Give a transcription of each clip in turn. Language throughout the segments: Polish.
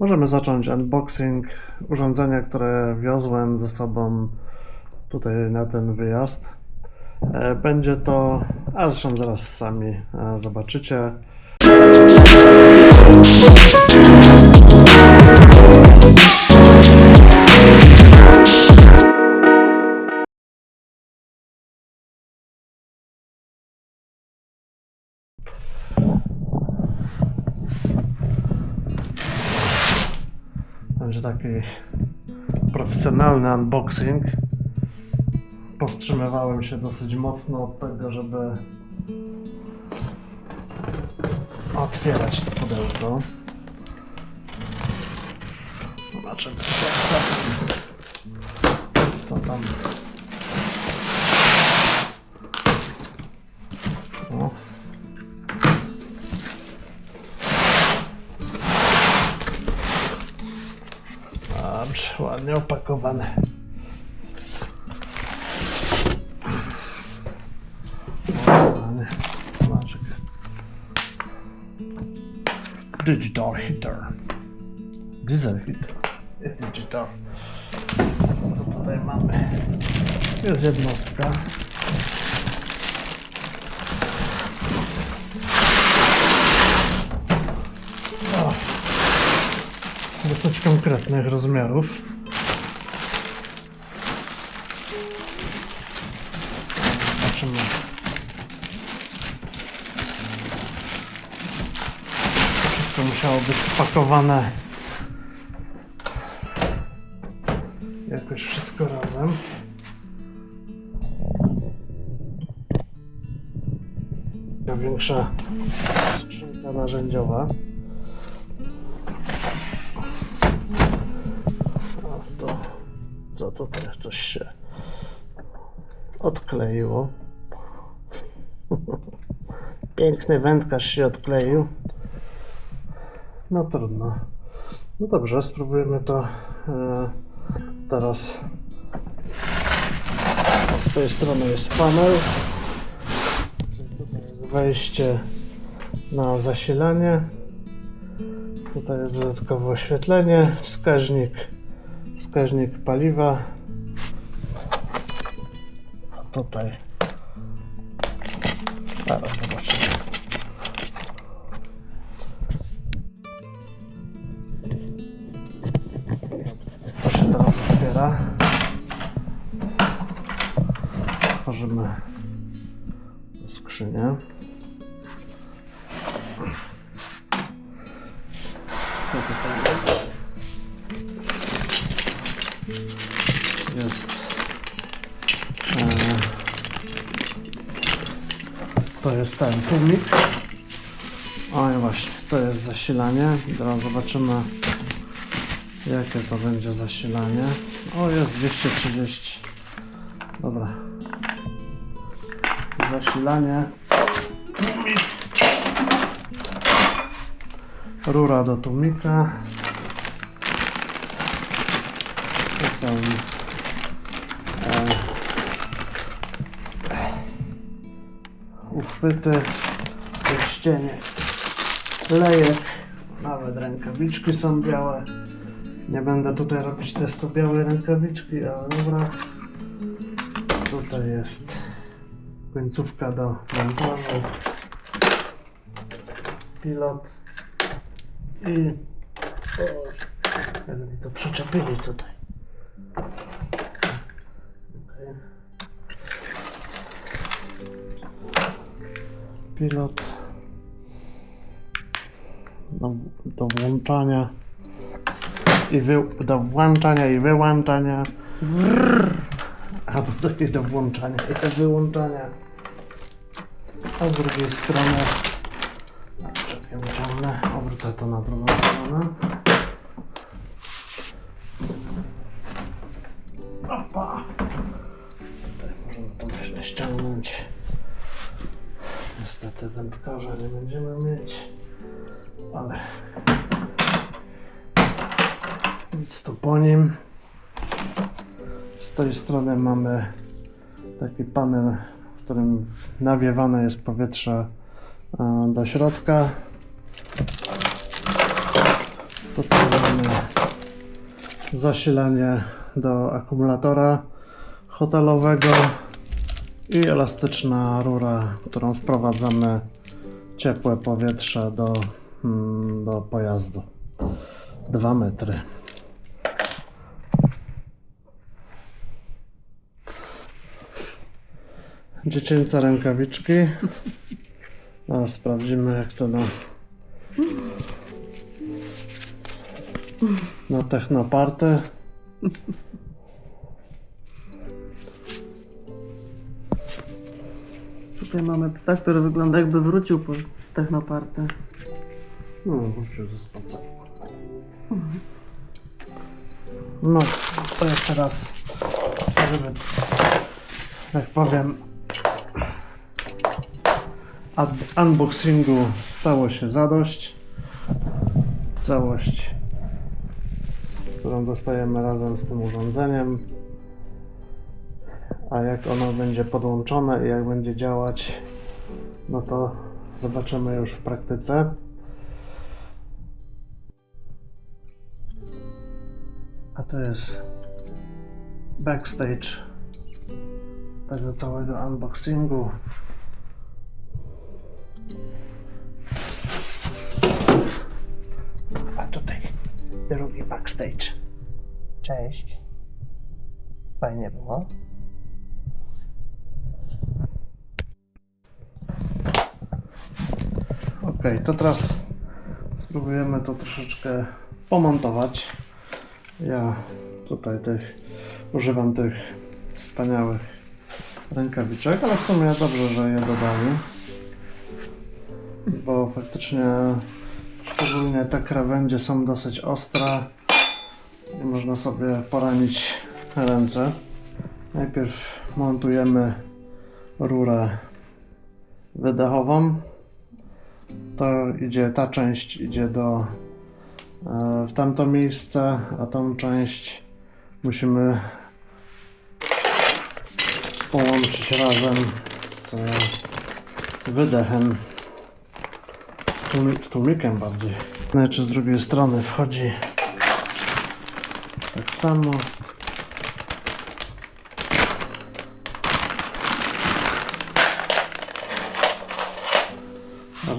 Możemy zacząć unboxing urządzenia, które wiozłem ze sobą tutaj na ten wyjazd. E, Będzie to, a zresztą zaraz sami e, zobaczycie. Będzie taki profesjonalny unboxing. Powstrzymywałem się dosyć mocno od tego, żeby otwierać to pudełko. Zobaczymy, co tam. Ładnie opakowane. O, ładnie. Zobaczek. Digital heater. Diesel heater. Digital. Co tutaj mamy? Jest jednostka. Dosyć konkretnych rozmiarów. Zobaczymy. Wszystko musiało być spakowane. Jakoś wszystko razem. Ta większa skrzynka narzędziowa. Co tutaj coś się odkleiło. Piękny wędkarz się odkleił. No trudno. No dobrze, spróbujemy to e, teraz. Z tej strony jest panel. Tutaj jest wejście na zasilanie. Tutaj jest dodatkowe oświetlenie, wskaźnik, wskaźnik paliwa. Tutaj. Zaraz zobaczymy. To się teraz otwiera. Otworzymy skrzynię. Jest? E, to jest ten tłumik. O i właśnie, to jest zasilanie. Teraz zobaczymy jakie to będzie zasilanie. O jest 230. Dobra. Zasilanie. Tłumik. Rura do tłumika. To uchwyty, pierścienie, lejek, nawet rękawiczki są białe. Nie będę tutaj robić testu białej rękawiczki, ale dobra. Tutaj jest końcówka do montażu. Pilot i o, jakby to przyczepili tutaj. Okej. Pilot do, do włączania i wy, do włączania i wyłączania. A tutaj do włączania i do wyłączania. A z drugiej strony czekaj, obrócę to na drugą stronę. Niestety wędkarza nie będziemy mieć, ale nic tu po nim. Z tej strony mamy taki panel, w którym nawiewane jest powietrze e, do środka. Tutaj mamy zasilanie do akumulatora hotelowego i elastyczna rura, którą wprowadzamy ciepłe powietrze do, mm, do pojazdu. 2 metry. Dziecięce rękawiczki. A sprawdzimy jak to na na technoparty. Tutaj mamy psa, który wygląda jakby wrócił po, z technoparty. No, wrócił ze spaceru. No, to jeszcze raz, żeby, jak powiem, unboxingu stało się zadość. Całość, którą dostajemy razem z tym urządzeniem. A jak ono będzie podłączone i jak będzie działać, no to zobaczymy już w praktyce. A to jest backstage tego całego unboxingu. A tutaj drugi backstage. Cześć. Fajnie było. Ok, to teraz spróbujemy to troszeczkę pomontować. Ja tutaj tych używam tych wspaniałych rękawiczek, ale w sumie dobrze, że je dodali. Bo faktycznie szczególnie te krawędzie są dosyć ostre i można sobie poranić ręce. Najpierw montujemy rurę wydechową. To idzie, ta część idzie do e, w tamto miejsce, a tą część musimy połączyć razem z wydechem, z tłumi- tłumikiem bardziej. Czy z drugiej strony wchodzi tak samo.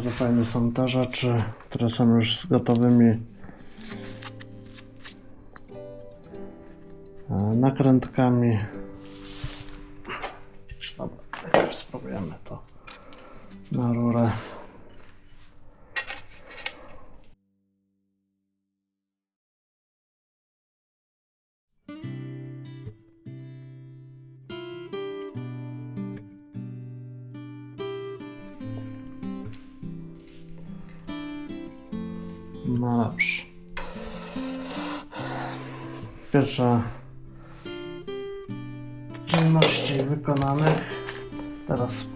Bardzo fajne są te rzeczy, które są już z gotowymi e, nakrętkami. Dobra, spróbujemy to na rurę. No dobrze. Pierwsza czynności wykonanych. Teraz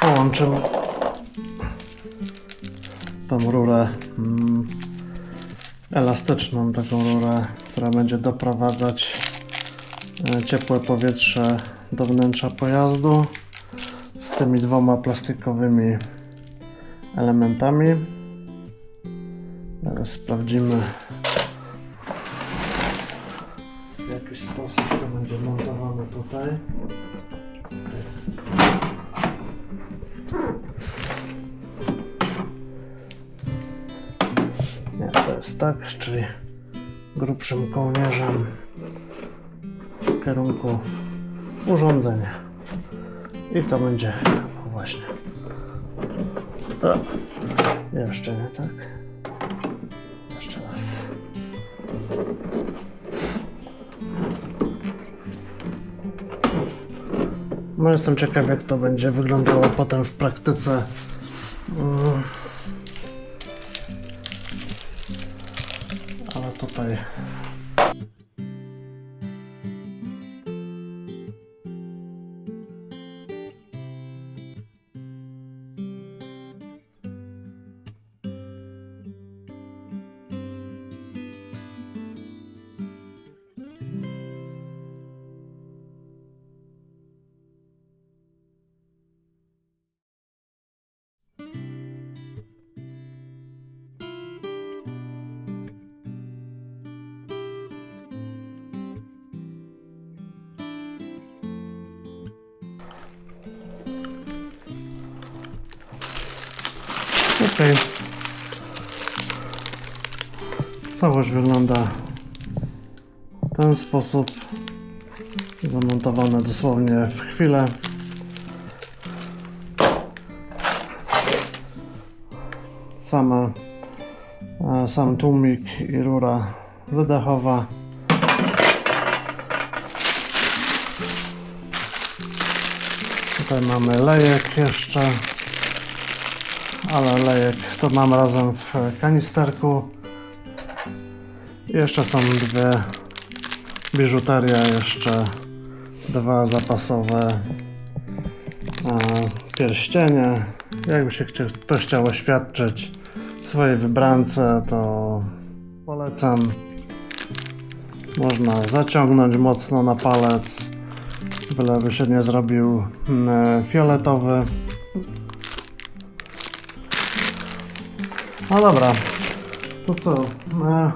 połączymy tą rurę mm, elastyczną, taką rurę, która będzie doprowadzać e, ciepłe powietrze do wnętrza pojazdu z tymi dwoma plastikowymi elementami. Teraz sprawdzimy w jaki sposób to będzie montowane tutaj. Nie, to jest tak, czyli grubszym kołnierzem w kierunku urządzenia. I to będzie właśnie. O, jeszcze nie tak. No jestem ciekaw jak to będzie wyglądało potem w praktyce. Całość wygląda w ten sposób. Zamontowane dosłownie w chwilę. Sama, e, sam tłumik i rura wydechowa. Tutaj mamy lejek jeszcze, ale lejek to mam razem w kanisterku. Jeszcze są dwie biżuteria, jeszcze dwa zapasowe e, pierścienie. Jakby się ktoś chciał oświadczyć swojej wybrance, to polecam. Można zaciągnąć mocno na palec, byleby się nie zrobił mm, fioletowy. No dobra, to co? E,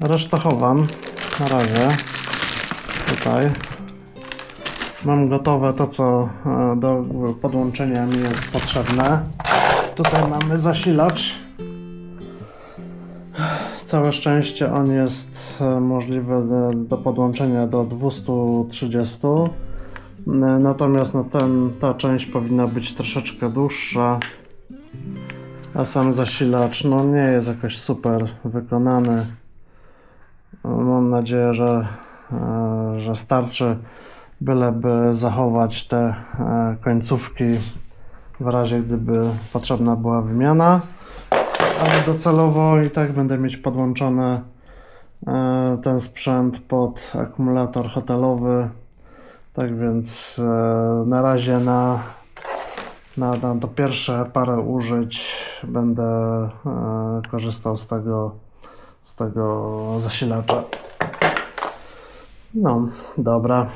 resztę chowam na razie. Tutaj. Mam gotowe to, co e, do podłączenia mi jest potrzebne. Tutaj mamy zasilacz. Całe szczęście on jest e, możliwy do, podłączenia do 230. E, Natomiast no, ten, ta część powinna być troszeczkę dłuższa. A sam zasilacz no, nie jest jakoś super wykonany. Mam nadzieję, że, e, że starczy, byleby zachować te e, końcówki w razie gdyby potrzebna była wymiana. Ale docelowo i tak będę mieć podłączony e, ten sprzęt pod akumulator hotelowy. Tak więc na razie na, na, na to pierwsze parę użyć będę e, korzystał z tego, z tego zasilacza. No, dobra.